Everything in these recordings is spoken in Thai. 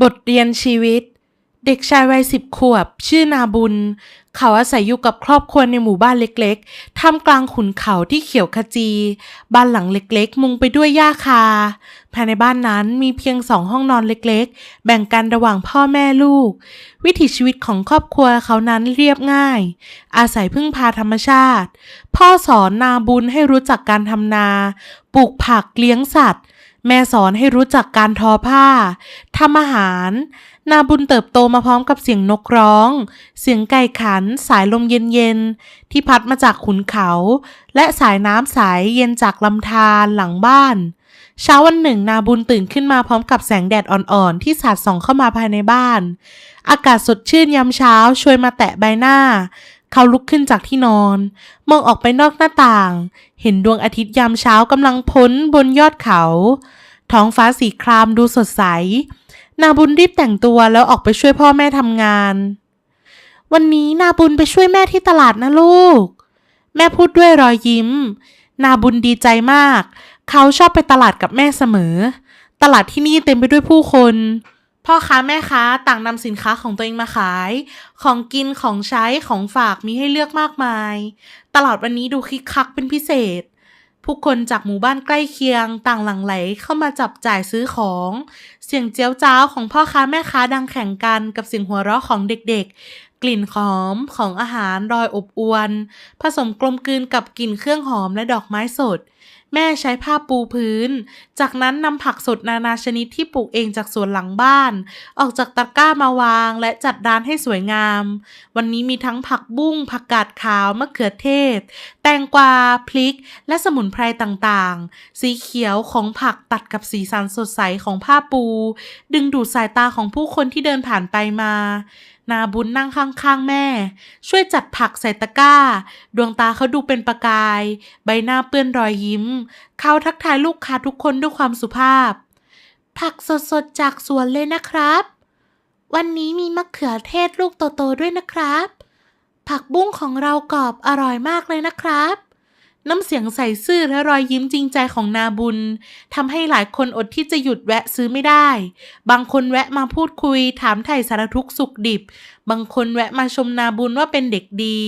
บทเรียนชีวิต เด็กชายวัยสิบขวบ ชื่อนาบุญ เขาอาศัยอยู่กับครอบครัวในหมู่บ้านเล็กๆท่ามกลางขุนเขาที่เขียวขจี บ้านหลังเล็กๆ มุงไปด้วยหญ้าคา ภายในบ้านนั้นมีเพียงสองห้องนอนเล็กๆ แบ่งกันระหว่างพ่อแม่ลูก วิถีชีวิตของครอบครัวเขานั้นเรียบง่าย อาศัยพึ่งพาธรรมชาติ พ่อสอนนาบุญให้รู้จักการทำนา ปลูกผักเลี้ยงสัตว์ แม่สอนให้รู้จักการทอผ้าทำอาหาร นาบุญเติบโตมาพร้อมกับเสียงนกร้อง เสียงไก่ขัน สายลมเย็นๆ ที่พัดมาจากขุนเขา และสายน้ำใสเย็นจากลำธารหลังบ้าน เช้าวันหนึ่ง นาบุญตื่นขึ้นมาพร้อมกับแสงแดดอ่อนๆ ที่สาดส่องเข้ามาภายในบ้าน อากาศสดชื่นยามเช้าช่วยมาแตะใบหน้าเขาลุกขึ้นจากที่นอน มองออกไปนอกหน้าต่าง เห็นดวงอาทิตย์ยามเช้ากำลังพ้นบนยอดเขา ท้องฟ้าสีครามดูสดใส นาบุญรีบแต่งตัวแล้วออกไปช่วยพ่อแม่ทำงาน วันนี้นาบุญไปช่วยแม่ที่ตลาดนะลูก แม่พูดด้วยรอยยิ้ม นาบุญดีใจมาก เขาชอบไปตลาดกับแม่เสมอ ตลาดที่นี่เต็มไปด้วยผู้คน พ่อค้าแม่ค้าต่างนำสินค้าของตัวเองมาขาย ของกินของใช้ของฝากมีให้เลือกมากมาย ตลาดวันนี้ดูคึกคักเป็นพิเศษ ผู้คนจากหมู่บ้านใกล้เคียงต่างหลั่งไหลเข้ามาจับจ่ายซื้อของ เสียงเจียวจ้าวของพ่อค้าแม่ค้าดังแข่งกันกับเสียงหัวเราะของเด็กๆ กลิ่นหอมของอาหารรอยอบอวน ผสมกลมกลืนกับกลิ่นเครื่องหอมและดอกไม้สด แม่ใช้ผ้าปูพื้น จากนั้นนำผักสดนานาชนิดที่ปลูกเองจากสวนหลังบ้าน ออกจากตะกร้ามาวางและจัดร้านให้สวยงาม วันนี้มีทั้งผักบุ้ง ผักกาดขาว มะเขือเทศ แตงกวา พริก และสมุนไพรต่างๆ สีเขียวของผักตัดกับสีสันสดใสของผ้าปู ดึงดูดสายตาของผู้คนที่เดินผ่านไปมา นาบุญนั่งข้างๆแม่ ช่วยจัดผักใส่ตะกร้า ดวงตาเขาดูเป็นประกาย ใบหน้าเปื้อนรอยยิ้ม เขาทักทายลูกค้าทุกคนด้วยความสุภาพ ผักสดๆจากสวนเลยนะครับ วันนี้มีมะเขือเทศลูกโตๆด้วยนะครับ ผักบุ้งของเรากรอบอร่อยมากเลยนะครับ น้ำเสียงใส่ซื่อและรอยยิ้มจริงใจของนาบุญทำให้หลายคนอดที่จะหยุดแวะซื้อไม่ได้ บางคนแวะมาพูดคุย ถามไถ่สารทุกสุขดิบ บางคนแวะมาชมนาบุญว่าเป็นเด็กดี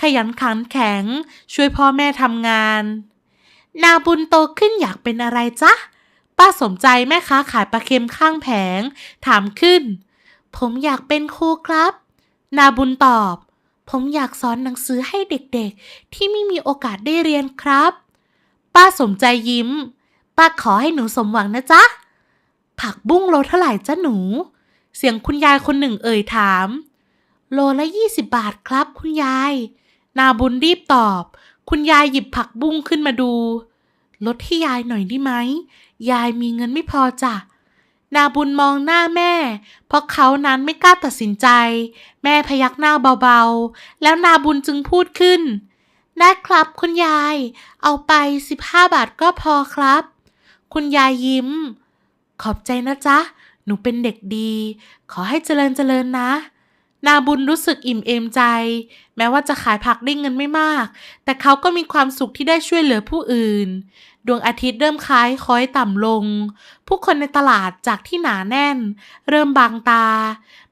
ขยันขันแข็ง ช่วยพ่อแม่ทำงาน นาบุญโตขึ้นอยากเป็นอะไรจ๊ะ ป้าสมใจแม่ค้าขายปลาเค็มข้างแผง ถามขึ้น ผมอยากเป็นครูครับ นาบุญตอบ ผมอยากสอนหนังสือให้เด็กๆ ที่ไม่มีโอกาสได้เรียนครับ ป้าสมใจยิ้ม ป้าขอให้หนูสมหวังนะจ๊ะ ผักบุ้งโลเท่าไหร่จ๊ะหนู เสียงคุณยายคนหนึ่งเอ่ยถาม โลละยี่สิบบาทครับ คุณยาย นาบุญรีบตอบ คุณยายหยิบผักบุ้งขึ้นมาดู ลดให้ยายหน่อยได้ไหม ยายมีเงินไม่พอจ้ะ นาบุญมองหน้าแม่ เพราะเขานั้นไม่กล้าตัดสินใจ แม่พยักหน้าเบาๆ แล้วนาบุญจึงพูดขึ้น ได้ครับคุณยาย เอาไป15บาทก็พอครับ คุณยายยิ้ม ขอบใจนะจ๊ะ หนูเป็นเด็กดี ขอให้เจริญเจริญนะ นาบุญรู้สึกอิ่มเอมใจแม้ว่าจะขายผักได้เงินไม่มาก แต่เขาก็มีความสุขที่ได้ช่วยเหลือผู้อื่น ดวงอาทิตย์เริ่มคล้ายค้อยต่ำลง ผู้คนในตลาดจากที่หนาแน่น เริ่มบางตา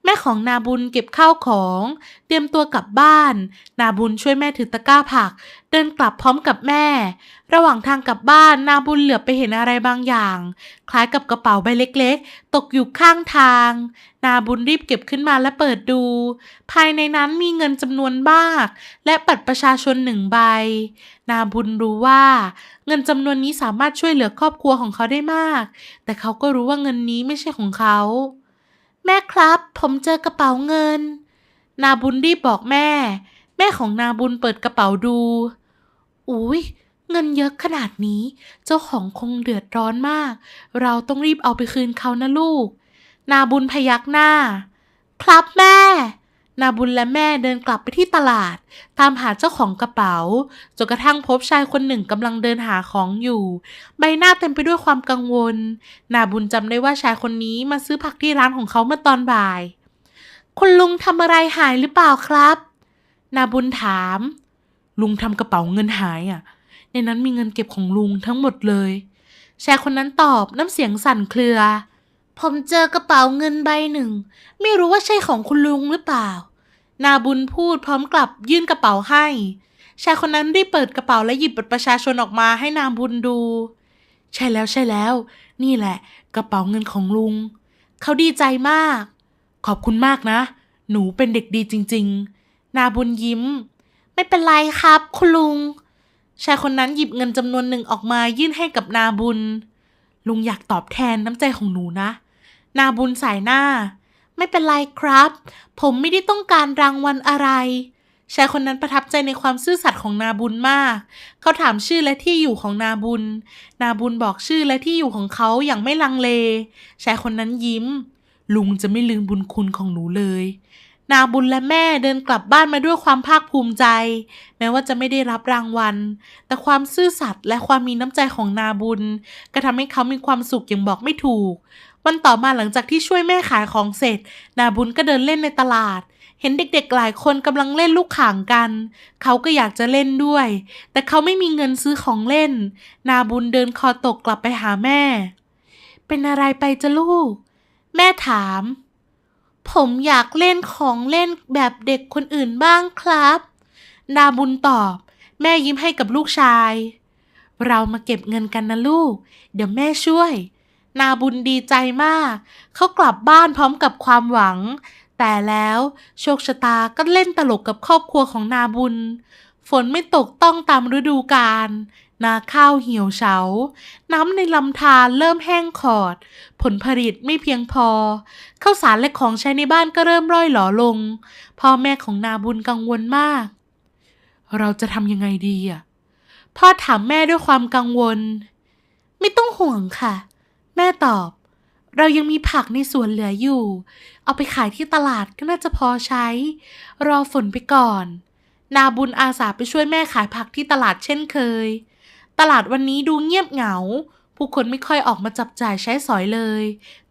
แม่ของนาบุญเก็บข้าวของ เตรียมตัวกลับบ้าน นาบุญช่วยแม่ถือตะกร้าผัก เดินกลับพร้อมกับแม่ ระหว่างทางกลับบ้านนาบุญเหลือบไปเห็นอะไรบางอย่าง คล้ายกับกระเป๋าใบเล็กๆ ตกอยู่ข้างทาง นาบุญรีบเก็บขึ้นมาและเปิดดู ภายในนั้นมีเงินจำนวนบมาก และบัตรประชาชนหนึ่งใบ นาบุญรู้ว่า เงินจำนวนนี้สามารถช่วยเหลือครอบครัวของเขาได้มาก แต่เขาก็รู้ว่าเงินนี้ไม่ใช่ของเขา แม่ครับ ผมเจอกระเป๋าเงิน นาบุญรีบบอกแม่ แม่ของนาบุญเปิดกระเป๋าดู อุ้ยเงินเยอะขนาดนี้ เจ้าของคงเดือดร้อนมาก เราต้องรีบเอาไปคืนเขานะลูก นาบุญพยักหน้า ครับแม่ นาบุญและแม่เดินกลับไปที่ตลาด ตามหาเจ้าของกระเป๋าจนกระทั่งพบชายคนหนึ่งกำลังเดินหาของอยู่ ใบหน้าเต็มไปด้วยความกังวล นาบุญจำได้ว่าชายคนนี้มาซื้อผักที่ร้านของเขาเมื่อตอนบ่าย คุณลุงทำอะไรหายหรือเปล่าครับ นาบุญถาม ลุงทำกระเป๋าเงินหายอะ ในนั้นมีเงินเก็บของลุงทั้งหมดเลยชายคนนั้นตอบน้ำเสียงสั่นเครือ ผมเจอกระเป๋าเงินใบหนึ่ง ไม่รู้ว่าใช่ของคุณลุงหรือเปล่า นาบุญพูดพร้อมกลับยื่นกระเป๋าให้ ชายคนนั้นรีบเปิดกระเป๋าและหยิบบัตรประชาชนออกมาให้นาบุญดู ใช่แล้วใช่แล้ว นี่แหละ กระเป๋าเงินของลุง เขาดีใจมาก ขอบคุณมากนะ หนูเป็นเด็กดีจริง ๆ นาบุญยิ้ม ไม่เป็นไรครับ คุณลุง ชายคนนั้นหยิบเงินจำนวนหนึ่งออกมายื่นให้กับนาบุญ ลุงอยากตอบแทนน้ำใจของหนูนะ นาบุญสายหน้า ไม่เป็นไรครับ ผมไม่ได้ต้องการรางวัลอะไรชายคนนั้นประทับใจในความซื่อสัตย์ของนาบุญมาก เขาถามชื่อและที่อยู่ของนาบุญ นาบุญบอกชื่อและที่อยู่ของเขาอย่างไม่ลังเล ชายคนนั้นยิ้ม ลุงจะไม่ลืมบุญคุณของหนูเลย นาบุญและแม่เดินกลับบ้านมาด้วยความภาคภูมิใจ แม้ว่าจะไม่ได้รับรางวัล แต่ความซื่อสัตย์และความมีน้ำใจของนาบุญ ก็ทำให้เขามีความสุขอย่างบอกไม่ถูก วันต่อมาหลังจากที่ช่วยแม่ขายของเสร็จ นาบุญก็เดินเล่นในตลาด เห็นเด็กๆหลายคนกำลังเล่นลูกข่างกัน เขาก็อยากจะเล่นด้วย แต่เขาไม่มีเงินซื้อของเล่น นาบุญเดินคอตกกลับไปหาแม่ เป็นอะไรไปจ้ะลูก แม่ถาม ผมอยากเล่นของเล่นแบบเด็กคนอื่นบ้างครับ นาบุญตอบ แม่ยิ้มให้กับลูกชาย เรามาเก็บเงินกันนะลูก เดี๋ยวแม่ช่วย นาบุญดีใจมาก เขากลับบ้านพร้อมกับความหวัง แต่แล้วโชคชะตาก็เล่นตลกกับครอบครัวของนาบุญ ฝนไม่ตกต้องตามฤดูกาล นาข้าวเหี่ยวเฉา น้ำในลำธารเริ่มแห้งขอด ผลผลิตไม่เพียงพอ ข้าวสารและของใช้ในบ้านก็เริ่มร่อยหลอลง พ่อแม่ของนาบุญกังวลมาก เราจะทำยังไงดีอะ พ่อถามแม่ด้วยความกังวล ไม่ต้องห่วงค่ะ แม่ตอบ เรายังมีผักในสวนเหลืออยู่ เอาไปขายที่ตลาดก็น่าจะพอใช้ รอฝนไปก่อน นาบุญอาสาไปช่วยแม่ขายผักที่ตลาดเช่นเคย ตลาดวันนี้ดูเงียบเหงา ผู้คนไม่ค่อยออกมาจับจ่ายใช้สอยเลย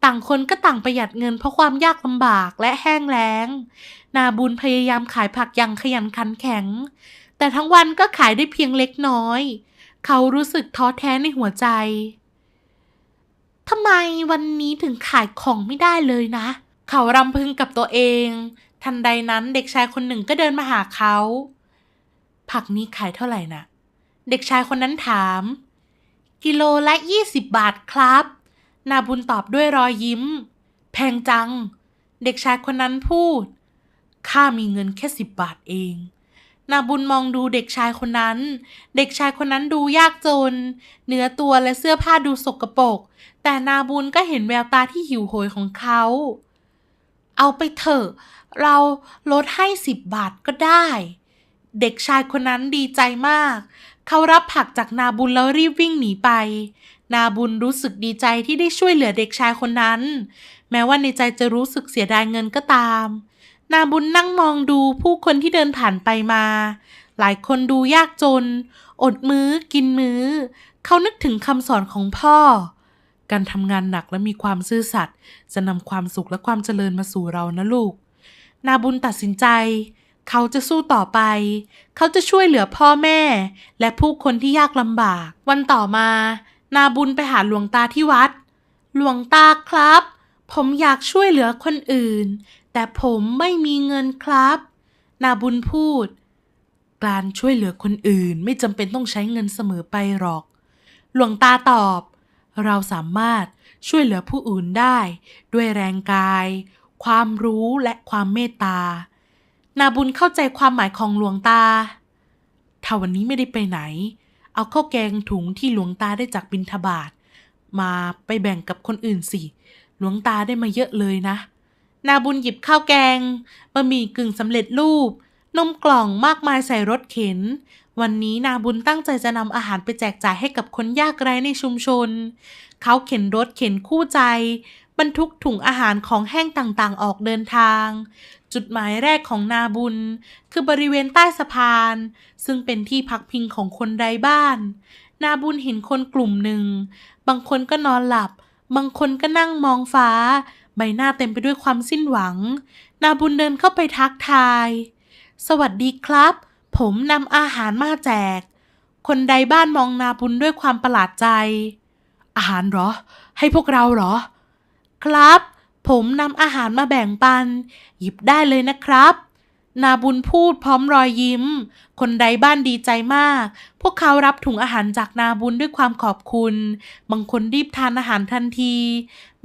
ต่างคนก็ต่างประหยัดเงินเพราะความยากลำบากและแห้งแล้ง นาบุญพยายามขายผักอย่างขยันขันแข็ง แต่ทั้งวันก็ขายได้เพียงเล็กน้อย เขารู้สึกท้อแท้ในหัวใจ ทำไมวันนี้ถึงขายของไม่ได้เลยนะ เขารำพึงกับตัวเอง ทันใดนั้นเด็กชายคนหนึ่งก็เดินมาหาเขา ผักนี้ขายเท่าไหร่นะเด็กชายคนนั้นถาม กิโลละยี่สิบบาทครับ นาบุญตอบด้วยรอยยิ้ม แพงจัง เด็กชายคนนั้นพูดข้ามีเงินแค่สิบบาทเอง นาบุญมองดูเด็กชายคนนั้น เด็กชายคนนั้นดูยากจน เนื้อตัวและเสื้อผ้าดูสกปรก แต่นาบุญก็เห็นแววตาที่หิวโหยของเขา เอาไปเถอะ เราลดให้สิบบาทก็ได้ เด็กชายคนนั้นดีใจมาก เขารับผักจากนาบุญแล้วรีบวิ่งหนีไป นาบุญรู้สึกดีใจที่ได้ช่วยเหลือเด็กชายคนนั้น แม้ว่าในใจจะรู้สึกเสียดายเงินก็ตาม นาบุญนั่งมองดูผู้คนที่เดินผ่านไปมา หลายคนดูยากจน อดมื้อ กินมื้อ เขานึกถึงคำสอนของพ่อ การทำงานหนักและมีความซื่อสัตย์จะนำความสุขและความเจริญมาสู่เรานะลูก นาบุญตัดสินใจ เขาจะสู้ต่อไป เขาจะช่วยเหลือพ่อแม่ และผู้คนที่ยากลำบาก วันต่อมา นาบุญไปหาหลวงตาที่วัด หลวงตาครับผมอยากช่วยเหลือคนอื่น แต่ผมไม่มีเงินครับ นาบุญพูด การช่วยเหลือคนอื่นไม่จำเป็นต้องใช้เงินเสมอไปหรอก หลวงตาตอบ เราสามารถช่วยเหลือผู้อื่นได้ ด้วยแรงกาย ความรู้และความเมตตา นาบุญเข้าใจความหมายของหลวงตา ถ้าวันนี้ไม่ได้ไปไหน เอาข้าวแกงถุงที่หลวงตาได้จากบิณฑบาตมาไปแบ่งกับคนอื่นสิ หลวงตาได้มาเยอะเลยนะ นาบุญหยิบข้าวแกงบะหมี่กึ่งสำเร็จรูป นมกล่องมากมายใส่รถเข็น วันนี้นาบุญตั้งใจจะนำอาหารไปแจกจ่ายให้กับคนยากไร้ในชุมชน เขาเข็นรถเข็นคู่ใจ บรรทุกถุงอาหารของแห้งต่างๆ ออกเดินทาง จุดหมายแรกของนาบุญ คือบริเวณใต้สะพาน ซึ่งเป็นที่พักพิงของคนไร้บ้าน นาบุญเห็นคนกลุ่มหนึ่ง บางคนก็นอนหลับ บางคนก็นั่งมองฟ้า ใบหน้าเต็มไปด้วยความสิ้นหวัง นาบุญเดินเข้าไปทักทาย สวัสดีครับ ผมนำอาหารมาแจก คนใดบ้านมองนาบุญด้วยความประหลาดใจ อาหารเหรอ ให้พวกเราเหรอ ครับ ผมนำอาหารมาแบ่งปัน หยิบได้เลยนะครับ นาบุญพูดพร้อมรอยยิ้ม คนใดบ้านดีใจมาก พวกเขารับถุงอาหารจากนาบุญด้วยความขอบคุณ บางคนรีบทานอาหารทันที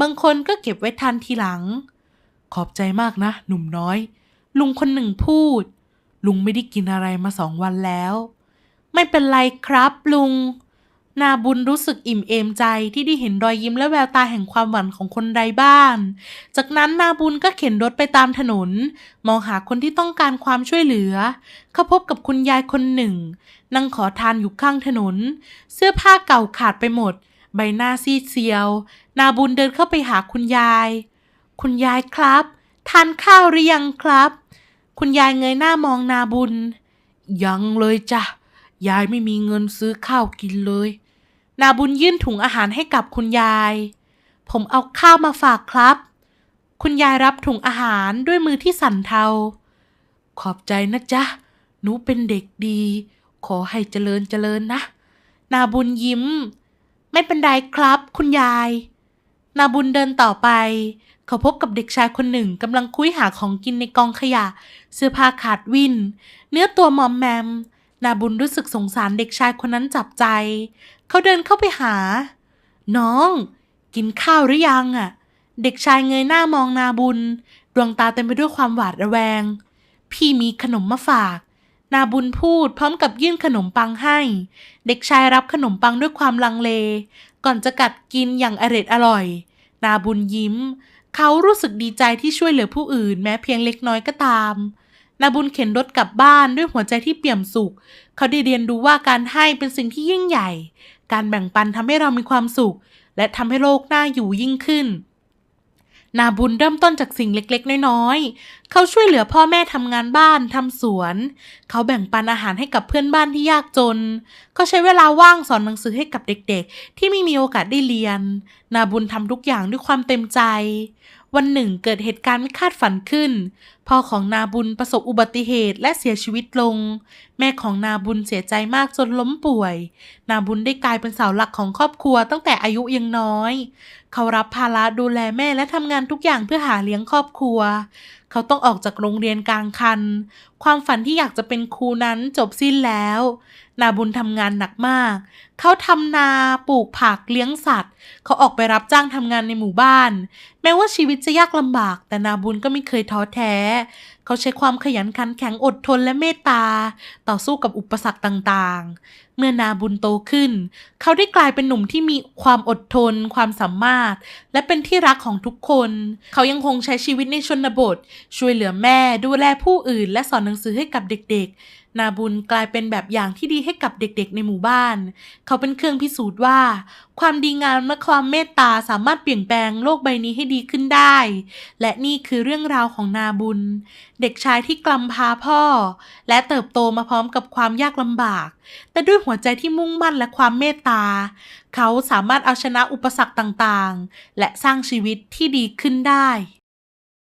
บางคนก็เก็บไว้ทานทีหลัง ขอบใจมากนะ หนุ่มน้อย ลุงคนหนึ่งพูด ลุงไม่ได้กินอะไรมาสองวันแล้ว ไม่เป็นไรครับลุง นาบุญรู้สึกอิ่มเอมใจที่ได้เห็นรอยยิ้มและแววตาแห่งความหวังของคนไร้บ้าน จากนั้นนาบุญก็เข็นรถไปตามถนน มองหาคนที่ต้องการความช่วยเหลือ เขาพบกับคุณยายคนหนึ่ง นั่งขอทานอยู่ข้างถนน เสื้อผ้าเก่าขาดไปหมด ใบหน้าซีดเซียว นาบุญเดินเข้าไปหาคุณยาย คุณยายครับ ทานข้าวหรือยังครับ คุณยายเงยหน้ามองนาบุญ ยังเลยจ้ะ ยายไม่มีเงินซื้อข้าวกินเลย นาบุญยื่นถุงอาหารให้กับคุณยาย ผมเอาข้าวมาฝากครับ คุณยายรับถุงอาหารด้วยมือที่สั่นเทา ขอบใจนะจ๊ะ หนูเป็นเด็กดี ขอให้เจริญเจริญนะ นาบุญยิ้ม ไม่เป็นไรครับ คุณยาย นาบุญเดินต่อไป เขาพบกับเด็กชายคนหนึ่งกำลังคุยหาของกินในกองขยะ เสื้อผ้าขาดวิน เนื้อตัวมอมแมมนาบุญรู้สึกสงสารเด็กชายคนนั้นจับใจ เขาเดินเข้าไปหา น้อง กินข้าวหรือยังอะ เด็กชายเงยหน้ามองนาบุญ ดวงตาเต็มไปด้วยความหวาดระแวง พี่มีขนมมาฝาก นาบุญพูดพร้อมกับยื่นขนมปังให้ เด็กชายรับขนมปังด้วยความลังเล ก่อนจะกัดกินอย่างอร็ดอร่อย นาบุญยิ้ม เขารู้สึกดีใจที่ช่วยเหลือผู้อื่น แม้เพียงเล็กน้อยก็ตามนาบุญเข็นรถกลับบ้านด้วยหัวใจที่เปี่ยมสุข เขาได้เรียนรู้ว่าการให้เป็นสิ่งที่ยิ่งใหญ่ การแบ่งปันทำให้เรามีความสุข และทำให้โลกน่าอยู่ยิ่งขึ้น นาบุญเริ่มต้นจากสิ่งเล็กๆ น้อยๆ เขาช่วยเหลือพ่อแม่ทำงานบ้านทำสวน เขาแบ่งปันอาหารให้กับเพื่อนบ้านที่ยากจน เขาใช้เวลาว่างสอนหนังสือให้กับเด็กๆ ที่ไม่มีโอกาสได้เรียน นาบุญทำทุกอย่างด้วยความเต็มใจ วันหนึ่งเกิดเหตุการณ์ไม่คาดฝันขึ้น พ่อของนาบุญประสบอุบัติเหตุและเสียชีวิตลง แม่ของนาบุญเสียใจมากจนล้มป่วย นาบุญได้กลายเป็นเสาหลักของครอบครัวตั้งแต่อายุยังน้อย เขารับภาระดูแลแม่และทำงานทุกอย่างเพื่อหาเลี้ยงครอบครัว เขาต้องออกจากโรงเรียนกลางคัน ความฝันที่อยากจะเป็นครูนั้นจบสิ้นแล้ว นาบุญทำงานหนักมาก เขาทำนาปลูกผักเลี้ยงสัตว์ เขาออกไปรับจ้างทำงานในหมู่บ้าน แม้ว่าชีวิตจะยากลำบาก แต่นาบุญก็ไม่เคยท้อแท้ เขาใช้ความขยันขันแข็งอดทนและเมตตา ต่อสู้กับอุปสรรคต่างๆ เมื่อนาบุญโตขึ้น เขาได้กลายเป็นหนุ่มที่มีความอดทน ความสามารถ และเป็นที่รักของทุกคน เขายังคงใช้ชีวิตในชนบท ช่วยเหลือแม่ดูแลผู้อื่น และสอนหนังสือให้กับเด็กๆ นาบุญกลายเป็นแบบอย่างที่ดีให้กับเด็กๆในหมู่บ้าน เขาเป็นเครื่องพิสูจน์ว่า ความดีงามและความเมตตาสามารถเปลี่ยนแปลงโลกใบนี้ให้ดีขึ้นได้ และนี่คือเรื่องราวของนาบุญ เด็กชายที่กลำพาพ่อ และเติบโตมาพร้อมกับความยากลำบาก แต่ด้วยหัวใจที่มุ่งมั่นและความเมตตา เขาสามารถเอาชนะอุปสรรคต่างๆ และสร้างชีวิตที่ดีขึ้นได้